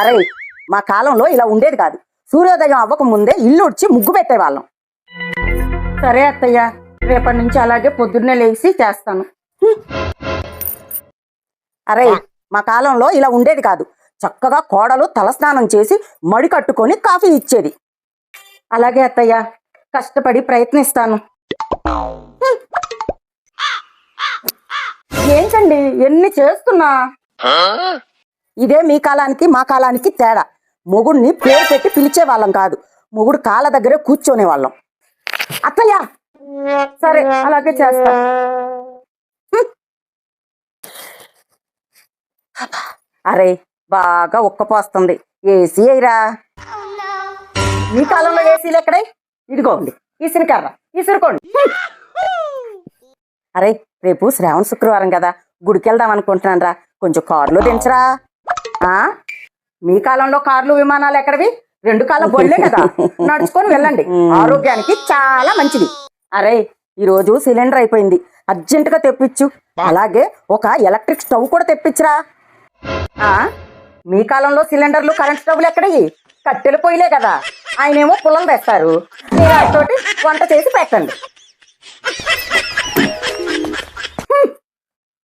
అరే మా కాలంలో ఇలా ఉండేది కాదు. సూర్యోదయం అవ్వక ముందే ఇల్లు ఉడిచి ముగ్గు పెట్టేవాళ్ళం. సరే అత్తయ్య రేపటి నుంచి అలాగే పొద్దున్నే లేచి చేస్తాను. అరే మా కాలంలో ఇలా ఉండేది కాదు. చక్కగా కోడలు తలస్నానం చేసి మడి కట్టుకొని కాఫీ ఇచ్చేది. అలాగే అత్తయ్య కష్టపడి ప్రయత్నిస్తాను. ఏంటండి ఎన్ని చేస్తున్నా? ఇదే మీ కాలానికి మా కాలానికి తేడా. మొగుడిని పేరు పెట్టి పిలిచే వాళ్ళం కాదు. మొగుడు కాళ్ళ దగ్గరే కూర్చొనే వాళ్ళం అత్తయ్య! సరే అలాగే చేస్తా. అరే బాగా ఉక్కపోస్తుంది. ఏసీ అయిరా మీ కాలంలో ఏసీలు ఎక్కడే? ఇదిగోండి ఇసురుకర్ర ఇసురుకోండి అరే రేపు శ్రావణ శుక్రవారం కదా. గుడికి వెళ్దాం అనుకుంటున్నాను రా కొంచెం కారులో దించరా. మీ కాలంలో కార్లు విమానాలు ఎక్కడవి? రెండు కాళ్ళ బొళ్ళే కదా. నడుచుకొని వెళ్ళండి. ఆరోగ్యానికి చాలా మంచిది. అరే ఈరోజు సిలిండర్ అయిపోయింది. అర్జెంటుగా తెప్పించు. అలాగే ఒక ఎలక్ట్రిక్ స్టవ్ కూడా తెప్పించరా. ఆ? మీ కాలంలో సిలిండర్లు కరెంట్ స్టవ్లు ఎక్కడవి? కట్టెలు పొయ్యిలే కదా. ఆయనేమో పుల్లలు తెస్తారు. మీరు వంట చేసి పెట్టండి.